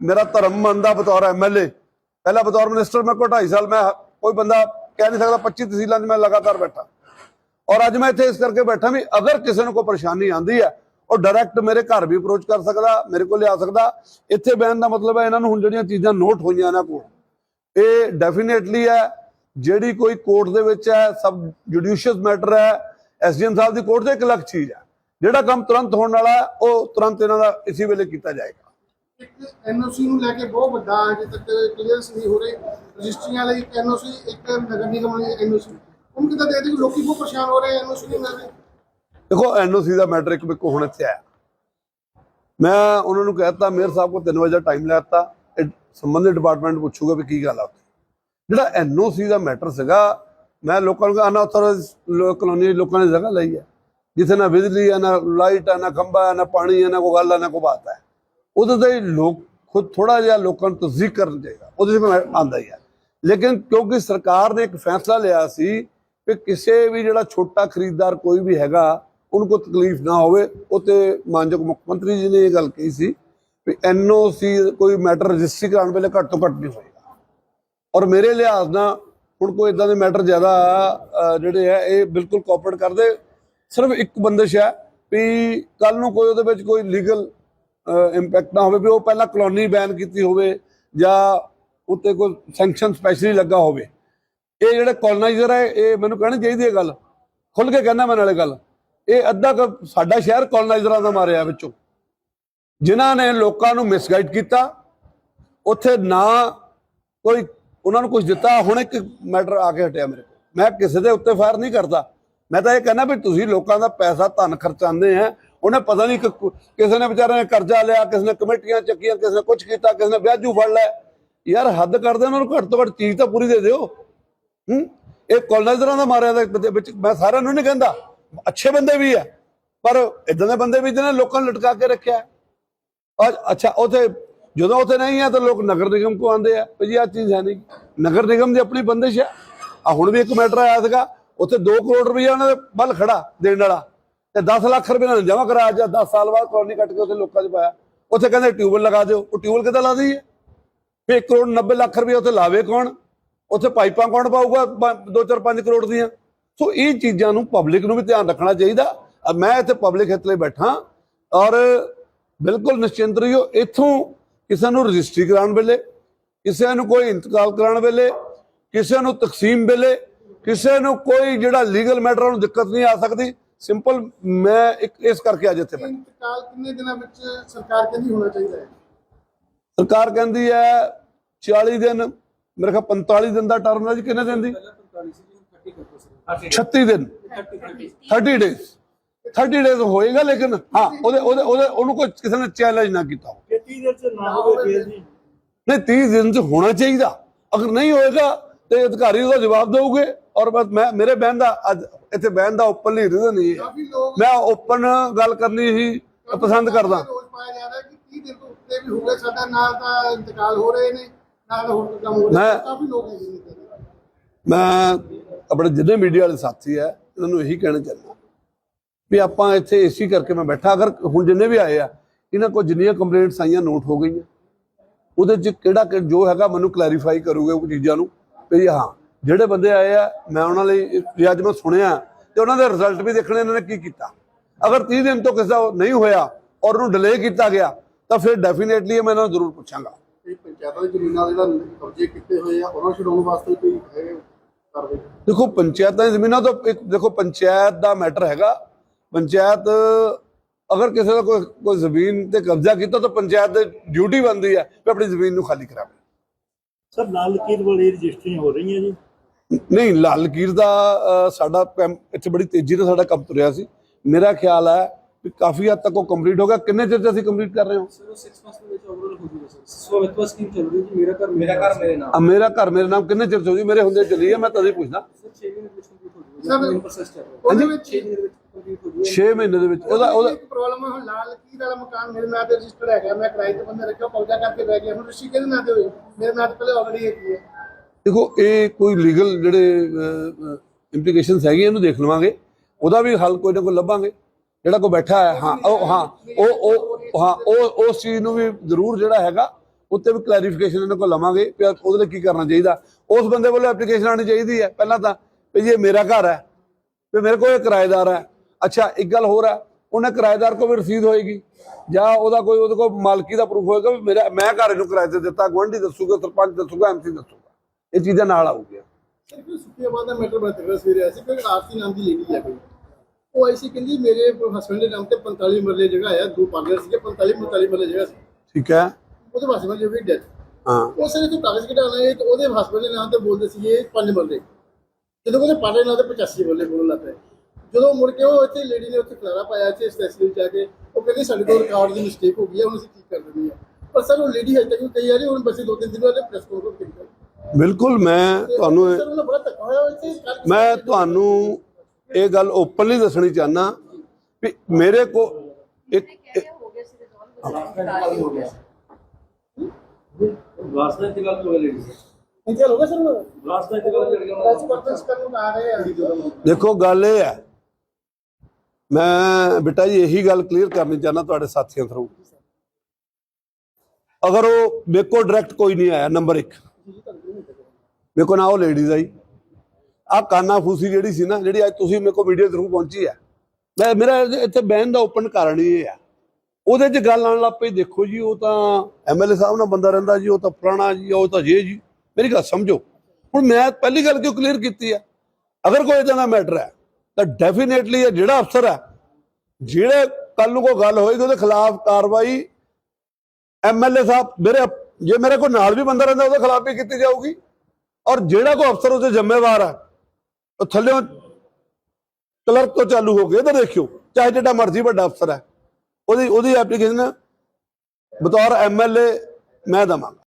ਮੇਰਾ ਧਰਮ ਮੰਨਦਾ ਬਤੌਰ ਐਮਐਲਏ ਪਹਿਲਾਂ ਬਤੌਰ ਮਿਨਿਸਟਰ ਮੈਂ ਕੋ 2.5 ਸਾਲ, ਮੈਂ ਕੋਈ ਬੰਦਾ ਕਹਿ ਨਹੀਂ ਸਕਦਾ 25 ਤਹਿਸੀਲਾਂ 'ਚ ਮੈਂ ਲਗਾਤਾਰ ਬੈਠਾ। ਔਰ ਅੱਜ ਮੈਂ ਇੱਥੇ ਇਸ ਕਰਕੇ ਬੈਠਾ ਵੀ ਅਗਰ ਕਿਸੇ ਨੂੰ ਕੋਈ ਪਰੇਸ਼ਾਨੀ ਆਂਦੀ ਹੈ ਉਹ ਡਾਇਰੈਕਟ ਮੇਰੇ ਘਰ ਵੀ ਅਪਰੋਚ ਕਰ ਸਕਦਾ, ਮੇਰੇ ਕੋਲ ਲਿਆ ਸਕਦਾ। ਇੱਥੇ ਬਹਿਣ ਦਾ ਮਤਲਬ ਹੈ, ਇਹਨਾਂ ਨੂੰ ਹੁਣ ਜਿਹੜੀਆਂ ਚੀਜ਼ਾਂ ਨੋਟ ਹੋਈਆਂ ਇਹਨਾਂ ਕੋਲ, ਇਹ ਡੈਫੀਨੇਟਲੀ ਹੈ ਜਿਹੜੀ ਕੋਈ ਕੋਰਟ ਦੇ ਵਿੱਚ ਹੈ ਸਬ ਜੁਡੀਸ਼ੀਅਸ ਮੈਟਰ ਹੈ ਐਸਡੀਐਮ ਸਾਹਿਬ ਦੀ ਕੋਰਟ 'ਚ ਇੱਕ ਲੱਖ ਚੀਜ਼ ਹੈ। ਜਿਹੜਾ ਕੰਮ ਤੁਰੰਤ ਹੋਣ ਵਾਲਾ ਉਹ ਤੁਰੰਤ ਇਹਨਾਂ ਦਾ ਇਸੇ ਵੇਲੇ ਕੀਤਾ ਜਾਏਗਾ। ਐਨਓਸੀ ਨੂੰ ਲੈ ਕੇ ਬਹੁਤ ਵੱਡਾ ਅਜੇ ਤੱਕ ਕਲੀਅਰੈਂਸ ਨਹੀਂ ਹੋ ਰਹੀ। ਰਜਿਸਟਰੀਆਂ ਲਈ ਇੱਕ ਐਨਓਸੀ ਇੱਕ ਨਗਰ ਨਿਗਮ ਲਈ ਐਨਓਸੀ ਹੁਣ ਕਿਦਾਂ ਦੇਖਦੇ ਕਿ ਲੋਕੀ ਬਹੁਤ ਪਰੇਸ਼ਾਨ ਹੋ ਰਹੇ ਐਨਓਸੀ ਨਹੀਂ ਮਿਲ ਰਹੀ ਦੇਖੋ ਐਨਓਸੀ ਦਾ ਮੈਟਰ ਇੱਕ ਬਿਕੋ ਹੁਣ ਇੱਥੇ ਆਇਆ। ਮੈਂ ਉਹਨਾਂ ਨੂੰ ਕਹਿਤਾ ਮੇਅਰ ਸਾਹਿਬ ਕੋ 3 ਵਜੇ ਦਾ ਟਾਈਮ ਲੈਤਾ ਸੰਬੰਧਿਤ ਡਿਪਾਰਟਮੈਂਟ ਪੁੱਛੂਗਾ ਵੀ ਕੀ ਗੱਲ ਆ ਜਿਹੜਾ ਐਨਓਸੀ ਦਾ ਮੈਟਰ ਸੀਗਾ, ਮੈਂ ਲੋਕਾਂ ਨੂੰ ਅਨਆਥੋਰਾਈਜ਼ ਕਲੋਨੀ ਲੋਕਾਂ ਨੇ ਜਗ੍ਹਾ ਲਈ ਹੈ। ਜਿੱਥੇ ਨਾ ਬਿਜਲੀ ਹੈ, ਨਾ ਲਾਈਟ ਹੈ, ਨਾ ਖੰਭਾ ਹੈ, ਨਾ ਪਾਣੀ ਹੈ, ਨਾ ਕੋਈ ਗੱਲ ਹੈ, ਨਾ ਕੋਈ ਬਾਤ ਹੈ। ਉਹਦੇ ਤੇ ਲੋਕ ਖੁਦ ਥੋੜਾ ਜਿਹਾ ਲੋਕਾਂ ਨੂੰ ਤਸਦੀਕ ਕਰਨ ਚਾਹੀਦਾ। ਉਹਦੇ 'ਚ ਮੈਂ ਆਂਦਾ ਹੀ ਹੈ ਲੇਕਿਨ ਕਿਉਂਕਿ ਸਰਕਾਰ ਨੇ ਇੱਕ ਫੈਸਲਾ ਲਿਆ ਸੀ ਕਿ ਕਿਸੇ ਵੀ ਜਿਹੜਾ ਛੋਟਾ ਖਰੀਦਦਾਰ ਕੋਈ ਵੀ ਹੈਗਾ, ਉਹਨੂੰ ਕੋਈ ਤਕਲੀਫ ਨਾ ਹੋਵੇ। ਉਹ ਤੇ ਮਾਨਯੋਗ ਮੁੱਖ ਮੰਤਰੀ ਜੀ ਨੇ ਇਹ ਗੱਲ ਕਹੀ ਸੀ ਵੀ ਐਨਓਸੀ ਕੋਈ ਮੈਟਰ ਰਜਿਸਟਰੀ ਕਰਾਉਣ ਵੇਲੇ ਘੱਟ ਤੋਂ ਘੱਟ ਨਹੀਂ ਹੋਏ। ਔਰ ਮੇਰੇ ਲਿਹਾਜ਼ ਨਾਲ ਹੁਣ ਕੋਈ ਇਦਾਂ ਦੇ ਮੈਟਰ ਜ਼ਿਆਦਾ ਜਿਹੜੇ ਹੈ, ਇਹ ਬਿਲਕੁਲ ਕੋਆਪਰੇਟ ਕਰਦੇ। ਸਿਰਫ ਇੱਕ ਬੰਦਿਸ਼ ਹੈ ਵੀ ਕੱਲ ਨੂੰ ਕੋਈ ਉਹਦੇ ਵਿੱਚ ਕੋਈ ਲੀਗਲ ਇੰਪੈਕਟ ਨਾ ਹੋਵੇ, ਵੀ ਉਹ ਪਹਿਲਾਂ ਕਲੋਨੀ ਬੈਨ ਕੀਤੀ ਹੋਵੇ ਜਾਂ ਉੱਤੇ ਕੋਈ ਸੈਂਕਸ਼ਨ ਸਪੈਸ਼ਲੀ ਲੱਗਾ ਹੋਵੇ। ਇਹ ਜਿਹੜੇ ਕੋਲੋਨਾਈਜ਼ਰ ਹੈ, ਇਹ ਮੈਨੂੰ ਕਹਿਣੀ ਚਾਹੀਦੀ ਹੈ ਗੱਲ। ਖੁੱਲ ਕੇ ਕਹਿਣਾ ਮੈਂ ਨਾਲੇ ਗੱਲ। ਇਹ ਅੱਧਾ ਕੁ ਸਾਡਾ ਸ਼ਹਿਰ ਕੋਲੋਨਾਈਜ਼ਰਾਂ ਦਾ ਮਾਰਿਆ ਵਿੱਚੋਂ। ਜਿਨ੍ਹਾਂ ਨੇ ਲੋਕਾਂ ਨੂੰ ਮਿਸਗਾਈਡ ਕੀਤਾ, ਉੱਥੇ ਨਾ ਕੋਈ ਉਹਨਾਂ ਨੂੰ ਕੁਝ ਦਿੱਤਾ, ਹੁਣ ਇੱਕ ਮੈਟਰ ਆ ਕੇ ਹਟਿਆ ਮੇਰੇ ਕੋਲ। ਮੈਂ ਕਿਸੇ ਦੇ ਉੱਤੇ ਫਾਇਰ ਨਹੀਂ ਕਰਦਾ। ਮੈਂ ਤਾਂ ਇਹ ਕਹਿੰਦਾ ਵੀ ਤੁਸੀਂ ਲੋਕਾਂ ਦਾ ਪੈਸਾ, ਧਨ ਖਰਚਾਉਂਦੇ ਆ, ਉਹਨੇ ਪਤਾ ਨਹੀਂ ਕਿਸੇ ਨੇ ਵਿਚਾਰੇ ਨੇ ਕਰਜ਼ਾ ਲਿਆ, ਕਿਸੇ ਨੇ ਕਮੇਟੀਆਂ ਚੱਕੀਆਂ, ਕਿਸੇ ਨੇ ਕੁਝ ਕੀਤਾ, ਕਿਸੇ ਨੇ ਵਿਆਜੂ ਫੜ ਲਿਆ। ਯਾਰ ਹੱਦ ਕਰਦੇ ਉਹਨਾਂ ਨੂੰ ਘੱਟ ਤੋਂ ਘੱਟ ਚੀਜ਼ ਤਾਂ ਪੂਰੀ ਦੇ ਦਿਓ। ਹੂੰ? ਇਹ ਕਲੋਨਾਈਜ਼ਰਾਂ ਦਾ ਮਾਰਿਆ ਦੇ ਵਿੱਚ ਮੈਂ ਸਾਰਿਆਂ ਨੂੰ ਨਹੀਂ ਕਹਿੰਦਾ। ਅੱਛੇ ਬੰਦੇ ਵੀ ਆ, ਪਰ ਇਦਾਂ ਦੇ ਬੰਦੇ ਵੀ ਜਿਹਨੇ ਲੋਕਾਂ ਨੂੰ ਲਟਕਾ ਕੇ ਰੱਖਿਆ। ਅੱਛਾ, ਉਥੇ ਜਦੋਂ ਉੱਥੇ ਨਹੀਂ ਹੈ ਤਾਂ ਲੋਕ ਨਗਰ ਨਿਗਮ ਕੋ ਆਉਂਦੇ ਆ, ਵੀ ਜੀ ਆ ਚੀਜ਼ ਹੈ ਨਹੀਂ। ਨਗਰ ਨਿਗਮ ਦੀ ਆਪਣੀ ਬੰਦਿਸ਼ ਹੈ ਆ ਹੁਣ ਵੀ ਇੱਕ ਮੈਟਰ ਆਇਆ ਸੀਗਾ, ਉੱਥੇ 2 ਕਰੋੜ ਰੁਪਈਆ ਉਹਨਾਂ ਦੇ ਬਲ ਖੜਾ ਦੇਣ ਵਾਲਾ ਤੇ 10 ਲੱਖ ਰੁਪਏ ਨਾਲ ਜਮ੍ਹਾਂ ਕਰਾਇਆ ਜਾਂ 10 ਸਾਲ ਬਾਅਦ ਕਲੋਨੀ ਕੱਟ ਕੇ ਉੱਥੇ ਲੋਕਾਂ 'ਚ ਪਾਇਆ। ਉੱਥੇ ਕਹਿੰਦੇ ਟਿਊਬਲ ਲਗਾ ਦਿਓ, ਉਹ ਟਿਊਬਲ ਕਿੱਦਾਂ ਲਾ ਦਈਏ? ਫਿਰ 1 ਕਰੋੜ 90 ਲੱਖ ਰੁਪਏ ਉੱਥੇ ਲਾਵੇ ਕੌਣ? ਉੱਥੇ ਪਾਈਪਾਂ ਕੌਣ ਪਾਊਗਾ? 2 4 5 ਕਰੋੜ ਦੀਆਂ। ਸੋ ਇਹ ਚੀਜ਼ਾਂ ਨੂੰ ਪਬਲਿਕ ਨੂੰ ਵੀ ਧਿਆਨ ਰੱਖਣਾ ਚਾਹੀਦਾ। ਅਹ ਮੈਂ ਇੱਥੇ ਪਬਲਿਕ ਹਿੱਤ ਲਈ ਬੈਠਾ। ਔਰ ਬਿਲਕੁਲ ਨਿਸ਼ਚਿੰਤ ਰਹੀਓ, ਇੱਥੋਂ ਕਿਸੇ ਨੂੰ ਰਜਿਸਟਰੀ ਕਰਾਉਣ ਵੇਲੇ ਕਿਸੇ ਨੂੰ ਕੋਈ ਇੰਤਕਾਲ ਕਰਾਉਣ ਵੇਲੇ ਕਿਸੇ ਨੂੰ ਤਕਸੀਮ ਵੇਲੇ ਕਿਸੇ ਨੂੰ ਕੋਈ ਜਿਹੜਾ ਲੀਗਲ ਮੈਟਰ ਨੂੰ ਦਿੱਕਤ ਨਹੀਂ ਆ ਸਕਦੀ। ਸਿੰਪਲ ਮੈਂ ਇੱਕ ਇਸ ਕਰਕੇ ਅੱਜ ਇੱਥੇ ਬੈਠਾ। ਇੰਤਕਾਲ ਕਿੰਨੇ ਦਿਨਾਂ ਵਿੱਚ ਸਰਕਾਰ ਕਹਿੰਦੀ ਹੋਣਾ ਚਾਹੀਦਾ ਹੈ? ਸਰਕਾਰ ਕਹਿੰਦੀ ਹੈ 40 ਦਿਨ ਮੇਰੇ ਖਿਆਲ 45 ਦਿਨ ਦਾ ਟਰਮ ਹੈ ਜੀ ਕਿੰਨੇ ਦਿਨ ਦੀ? 36 ਦਿਨ। 30 ਡੇਜ਼ 30 ਡੇਜ਼ ਹੋਏਗਾ ਲੇਕਿਨ ਹਾਂ ਉਹਦੇ ਉਹਦੇ ਉਹਦੇ ਉਹਨੂੰ ਕੋਈ ਕਿਸੇ ਨੇ ਚੈਲੰਜ ਨਾ ਕੀਤਾ ਹੋਵੇ। 30 ਦਿਨ ਚ ਨਾ ਹੋਵੇ ਫੇਰ ਜੀ। ਨਹੀਂ 30 ਦਿਨ ਚ ਹੋਣਾ ਚਾਹੀਦਾ। ਅਗਰ ਨਹੀਂ ਹੋਏਗਾ ਤੇ ਅਧਿਕਾਰੀ ਉਹਦਾ ਜਵਾਬ ਦੇਊਗੇ। ਔਰ ਬਸ ਮੈਂ ਮੇਰੇ ਬਹਿਣ ਦਾ ਅੱਜ ਇੱਥੇ ਬਹਿਣ ਦਾ ਓਪਨਲੀ ਰੀਜ਼ਨ ਹੈ। ਲੋਕ ਮੈਂ ਓਪਨ ਗੱਲ ਕਰਨੀ ਹੀ ਪਸੰਦ ਕਰਦਾ। ਰੋਜ਼ ਪਾਇਆ ਜਾ ਰਿਹਾ ਕਿ 30 ਦਿਨ ਤੋਂ ਉੱਤੇ ਵੀ ਹੋ ਗਏ ਸਾਡਾ ਨਾਲ ਤਾਂ ਇੰਤਕਾਲ ਹੋ ਰਹੇ ਨੇ ਨਾਲ ਹੋਰ ਕੰਮ ਹੋ ਰਿਹਾ ਮੈਂ- ਕਾਫੀ ਲੋਕ ਹੈਗੇ ਨੇ। ਮੈਂ ਆਪਣੇ ਜਿੰਨੇ ਮੀਡੀਆ ਵਾਲੇ ਸਾਥੀ ਹੈ ਇਹਨਾਂ ਨੂੰ ਇਹੀ ਕਹਿਣਾ ਚਾਹੁੰਦਾ। ਵੀ ਆਪਾਂ ਇੱਥੇ ਏਸੀ ਕਰਕੇ ਮੈਂ ਬੈਠਾ ਅਗਰ ਹੁਣ ਜਿੰਨੇ ਵੀ ਆਏ ਆ ਇਹਨਾਂ ਕੋਲ ਜਿੰਨੀਆਂ ਕੰਪਲੇਂਟਸ ਆਈਆਂ ਨੋਟ ਹੋ ਗਈਆਂ। ਉਹਦੇ ਚ ਕਿਹੜਾ ਜੋ ਹੈਗਾ ਮੈਨੂੰ ਕਲੈਰੀਫਾਈ ਕਰੂਗੇ ਉਹ ਚੀਜ਼ਾਂ ਨੂੰ ਵੀ ਹਾਂ ਜਿਹੜੇ ਬੰਦੇ ਆਏ ਆ ਮੈਂ ਉਹਨਾਂ ਲਈ ਅੱਜ ਮੈਂ ਸੁਣਿਆ ਤੇ ਉਹਨਾਂ ਦੇ ਰਿਜ਼ਲਟ ਵੀ ਦੇਖਣੇ ਇਹਨਾਂ ਨੇ ਕੀ ਕੀਤਾ। ਅਗਰ 30 ਦਿਨ ਤੋਂ ਕਿਸੇ ਦਾ ਨਹੀਂ ਹੋਇਆ ਔਰ ਉਹਨੂੰ ਡਿਲੇ ਕੀਤਾ ਗਿਆ ਤਾਂ ਫਿਰ ਡੈਫੀਨੇਟਲੀ ਮੈਂ ਇਹਨਾਂ ਨੂੰ ਜ਼ਰੂਰ ਪੁੱਛਾਂਗਾ। ਪੰਚਾਇਤਾਂ ਦੀ ਜ਼ਮੀਨਾਂ ਦੇ ਜਿਹੜਾ ਕਬਜ਼ੇ ਕੀਤੇ ਹੋਏ ਆ ਉਹਨਾਂ ਛਡਾਉਣ ਵਾਸਤੇ ਕੋਈ ਕਾਰਵਾਈ? ਦੇਖੋ ਪੰਚਾਇਤਾਂ ਦੀ ਜ਼ਮੀਨਾਂ ਤੋਂ ਇੱਕ ਦੇਖੋ ਪੰਚਾਇਤ ਦਾ ਮੈਟਰ ਹੈਗਾ ਪੰਚਾਇਤ ਅਗਰ ਕਿਸੇ ਦਾ ਕੋਈ ਕੋਈ ਜ਼ਮੀਨ ਤੇ ਕਬਜ਼ਾ ਕੀਤਾ ਤਾਂ ਪੰਚਾਇਤ ਦੀ ਡਿਊਟੀ ਬਣਦੀ ਹੈ ਕਿ ਆਪਣੀ ਜ਼ਮੀਨ ਨੂੰ ਖਾਲੀ ਕਰਾਵੇ। ਸਰ ਲਾਲ ਲਕੀਰ ਵਾਲੀ ਰਜਿਸਟਰੀ ਹੋ ਰਹੀ ਹੈ ਜੀ? ਨਹੀਂ ਲਾਲ ਲਕੀਰ ਦਾ ਸਾਡਾ ਕੰਮ ਇੱਥੇ ਬੜੀ ਤੇਜ਼ੀ ਨਾਲ ਸਾਡਾ ਕੰਮ ਤੁਰਿਆ ਸੀ। ਮੇਰਾ ਖਿਆਲ ਹੈ ਵੀ ਕਾਫੀ ਹੱਦ ਤੱਕ ਉਹ ਕੰਪਲੀਟ ਹੋ ਗਿਆ। ਕਿੰਨੇ ਚਿਰ ਅਸੀਂ ਕੰਪਲੀਟ ਕਰ ਰਹੇ ਹਾਂ? ਸਵਾਮਿਤਵਾ ਸਕੀਮ ਚੱਲ ਰਹੀ ਜੀ। ਮੇਰਾ ਘਰ ਮੇਰਾ ਘਰ ਮੇਰੇ ਨਾਮ। ਮੇਰਾ ਘਰ ਮੇਰੇ ਨਾਮ ਕਿੰਨੇ ਚਿਰ ਹੋ ਗਈ? ਮੇਰੇ ਹੁੰਦੇ ਚੱਲੀ ਹੈ ਮੈਂ ਤਦ ਹੀ ਪੁੱਛਦਾ। ਸਰ ਉਹਦੇ ਵਿੱਚ 6 ਮਹੀਨੇ ਦੇ ਵਿੱਚ ਉਹਦਾ ਉਹਦਾ ਇੱਕ ਪ੍ਰੋਬਲਮ ਹੁਣ ਲਾਲ ਕੀ ਵਾਲਾ ਮਕਾਨ ਮੇਰੇ ਨਾਂ ਤੇ ਰਜਿਸਟਰਡ ਹੈਗਾ। ਮੈਂ ਕਿਰਾਏ ਤੇ ਬੰਦੇ ਰੱਖਿਆ ਕਬਜ਼ਾ ਕਰਕੇ ਬਹਿ ਗਿਆ। ਹੁਣ ਰਿਸ਼ੀ ਕਿਹਦੇ ਨਾਂ ਤੇ ਹੋਈ? ਮੇਰੇ ਨਾਂ ਤੇ ਪਹਿਲੇ ਆਲਰੇਡੀ ਹੈਗੀ ਹੈ। ਦੇਖੋ ਇਹ ਕੋਈ ਲੀਗਲ ਜਿਹੜੇ ਇੰਪਲੀਕੇਸ਼ਨਸ ਹੈਗੀਆਂ ਇਹਨੂੰ ਦੇਖ ਲਵਾਂਗੇ। ਉਹਦਾ ਵੀ ਹੱਲ ਕੋਈ ਨਾ ਕੋਈ ਲੱਭਾਂਗੇ। ਜਿਹੜਾ ਕੋਈ ਬੈਠਾ ਹੈ ਹਾਂ ਉਹ ਹਾਂ ਉਹ ਉਹ ਹਾਂ ਉਹ ਉਸ ਚੀਜ਼ ਨੂੰ ਵੀ ਜ਼ਰੂਰ ਜਿਹੜਾ ਹੈਗਾ ਉੱਤੇ ਵੀ ਕਲੈਰੀਫਿਕੇਸ਼ਨ ਇਹਨਾਂ ਕੋਲ ਲਵਾਂਗੇ ਕਿ ਉਹਦੇ ਲਈ ਕੀ ਕਰਨਾ ਚਾਹੀਦਾ। ਉਸ ਬੰਦੇ ਵੱਲੋਂ ਐਪਲੀਕੇਸ਼ਨ ਆਣੀ ਚਾਹੀਦੀ ਹੈ। ਪਹਿਲਾਂ ਤਾਂ ਵੀ ਇਹ ਮੇਰਾ ਘਰ ਹੈ ਵੀ ਮੇਰੇ ਕੋਲ ਇਹ ਕਿਰਾਏਦਾਰ ਹੈ ਅੱਛਾ ਇੱਕ ਗੱਲ ਹੋਰ ਹੈ ਉਹਨੇ ਕਿਰਾਏਦਾਰ ਕੋਲ ਵੀ ਰਸੀਦ ਹੋਏਗੀ। ਜਾਂ ਉਹਦਾ ਕੋਈ ਉਹਦੇ ਕੋਲ ਮਾਲਕੀ ਦਾ ਪ੍ਰੂਫ ਹੋਏਗਾ ਵੀ ਮੇਰਾ ਮੈਂ ਘਰ ਇਹਨੂੰ ਕਿਰਾਏ ਤੇ ਦਿੱਤਾ ਗੁਆਂਢੀ ਦੱਸੂਗਾ ਸਰਪੰਚ ਦੱਸੂਗਾ ਐਮਸੀ ਦੱਸੂਗਾ। ਇਹ ਚੀਜ਼ਾਂ ਨਾਲ ਆਊਗੀਆਂ ਸਿਰਫ ਸੁਖੀਆਬਾਦ ਦਾ ਮੈਟਰ ਬੜਾ ਤਗੜਾ ਸਵੇਰੇ। ਆਇਆ ਸੀ ਕਿ ਆਰਤੀ ਨਾਮ ਦੀ ਲੇਡੀ ਹੈ ਕੋਈ। ਉਹ ਆਈ ਸੀ ਕਹਿੰਦੀ ਮੇਰੇ ਹਸਬੰਡ ਦੇ ਨਾਮ ਤੇ 45 ਮਰਲੇ ਜਗ੍ਹਾ ਹੈ ਦੋ ਪਾਰਲਰ ਸੀਗੇ 45 45 ਮਰਲੇ ਜਗ੍ਹਾ ਸੀ। ਠੀਕ ਹੈ। ਉਹਦੇ ਹਸਬੰਡ ਦੀ ਡੈਥ ਹਾਂ। ਉਹ ਸਾਰੇ ਤੋਂ ਕਾਗਜ਼ ਕਢਾਉਣਾ ਹੈ ਤੇ ਉਹਦੇ ਹਸਬੰਡ ਦੇ ਨਾਮ ਤੇ ਬੋਲਦੇ ਸੀਗੇ ਪੰਜ ਮਰਲੇ। ਜਦੋਂ ਉਹਦੇ ਪਾੜੇ ਨਾਮ ਤੇ 85 ਮਰਲੇ ਬੋਲਣ ਲੱਗ ਪਏ। ਜਦੋਂ ਮੁੜ ਕੇ ਉਹ ਇੱਥੇ ਲੇਡੀ ਨੇ ਉੱਥੇ ਖਲਾਰਾ ਪਾਇਆ ਇੱਥੇ ਸਟੇਸ਼ਨ ਜਾ ਕੇ ਉਹ ਕਹਿੰਦੀ ਸਾਡੇ ਕੋਲ ਰਿਕਾਰਡ ਦੀ ਮਿਸਟੇਕ ਹੋ ਗਈ ਹੈ ਹੁਣ ਅਸੀਂ ਠੀਕ ਕਰ ਦਿੰਦੇ ਹਾਂ ਪਰ ਸਰ ਉਹ ਲੇਡੀ ਹਜੇ ਤੱਕ ਵੀ ਕਹੀ ਜਾ ਰਹੀ ਹੁਣ ਬਸੇ ਦੋ ਤਿੰਨ ਦਿਨ ਬਾਅਦ ਪ੍ਰੈਸ ਕਾਨਫਰੰਸ ਕੀਤੀ ਬਿਲਕੁਲ ਮੈਂ ਤੁਹਾਨੂੰ ਮੈਂ ਤੁਹਾਨੂੰ ਇਹ ਗੱਲ ਓਪਨਲੀ ਦੱਸਣੀ ਚਾਹਨਾ ਵੀ ਮੇਰੇ ਕੋ ਇੱਕ ਵਾਸਤਾ ਦੀ ਗੱਲ ਹੋ ਗਈ ਇੰਤਜ਼ਾਰ ਹੋ ਗਿਆ ਸਰ ਉਹਨਾਂ ਦਾ? ਗੱਲ ਜਿਹੜੀ ਆ ਦੇਖੋ ਗੱਲ ਇਹ ਹੈ ਮੈਂ ਬੇਟਾ ਜੀ ਇਹੀ ਗੱਲ ਕਲੀਅਰ ਕਰਨੀ ਚਾਹਨਾ ਤੁਹਾਡੇ ਸਾਥੀਆਂ ਥਰੂ ਅਗਰ ਉਹ ਮੇਰੇ ਕੋਲ ਡਾਇਰੈਕਟ ਕੋਈ ਨਹੀਂ ਆਇਆ ਨੰਬਰ 1 ਮੇਰੇ ਕੋਲ ਨਾ ਉਹ ਲੇਡੀਜ਼ ਆਈ ਆ ਕਾਨਾ ਫੂਸੀ ਜਿਹੜੀ ਸੀ ਨਾ ਜਿਹੜੀ ਅੱਜ ਤੁਸੀਂ ਮੇਰੇ ਕੋਲ ਵੀਡੀਓ ਥਰੂ ਪਹੁੰਚੀ ਹੈ ਮੈਂ ਮੇਰਾ ਇਹਦੇ- ਇੱਥੇ ਬਹਿਣ ਦਾ ਓਪਨ ਕਾਰਨ ਇਹ ਹੈ ਉਹਦੇ 'ਚ ਗੱਲ ਆਉਣ ਲੱਗ ਪਈ ਦੇਖੋ ਜੀ ਉਹ ਤਾਂ ਐਮਐਲਏ ਸਾਹਿਬ ਨਾਲ ਬੰਦਾ ਰਹਿੰਦਾ ਜੀ ਉਹ ਤਾਂ ਪੁਰਾਣਾ ਜੀ ਉਹ ਤਾਂ ਜੇ ਜੀ ਮੇਰੀ ਗੱਲ ਸਮਝੋ ਹੁਣ ਮੈਂ ਪਹਿਲੀ ਗੱਲ ਕਿਉਂ ਕਲੀਅਰ ਕੀਤੀ ਹੈ ਅਗਰ ਕੋਈ ਇਦਾਂ ਦਾ ਮੈਟਰ ਹੈ ਤਾਂ ਡੈਫੀਨੇਟਲੀ ਇਹ ਜਿਹੜਾ ਅਫਸਰ ਹੈ, ਜਿਹੜੇ ਕੱਲ ਨੂੰ ਕੋਈ ਗੱਲ ਹੋਏਗੀ, ਉਹਦੇ ਖਿਲਾਫ ਕਾਰਵਾਈ ਐਮਐਲਏ ਸਾਹਿਬ ਮੇਰੇ ਜੇ ਮੇਰੇ ਕੋਲ ਨਾਲ ਵੀ ਬੰਦਾ ਰਹਿੰਦਾ, ਉਹਦੇ ਖਿਲਾਫ ਵੀ ਕੀਤੀ ਜਾਊਗੀ। ਔਰ ਜਿਹੜਾ ਕੋਈ ਅਫਸਰ ਉਹਦੇ ਜ਼ਿੰਮੇਵਾਰ ਹੈ, ਉਹ ਥੱਲਿਓਂ ਕਲਰਕ ਤੋਂ ਚਾਲੂ ਹੋ ਗਿਆ ਤਾਂ ਦੇਖਿਓ, ਚਾਹੇ ਜਿਹੜਾ ਮਰਜ਼ੀ ਵੱਡਾ ਅਫਸਰ ਹੈ। ਉਹਦੀ ਉਹਦੀ ਐਪਲੀਕੇਸ਼ਨ ਬਤੌਰ ਐਮਐਲਏ ਮੈਂ ਦਵਾਂਗਾ।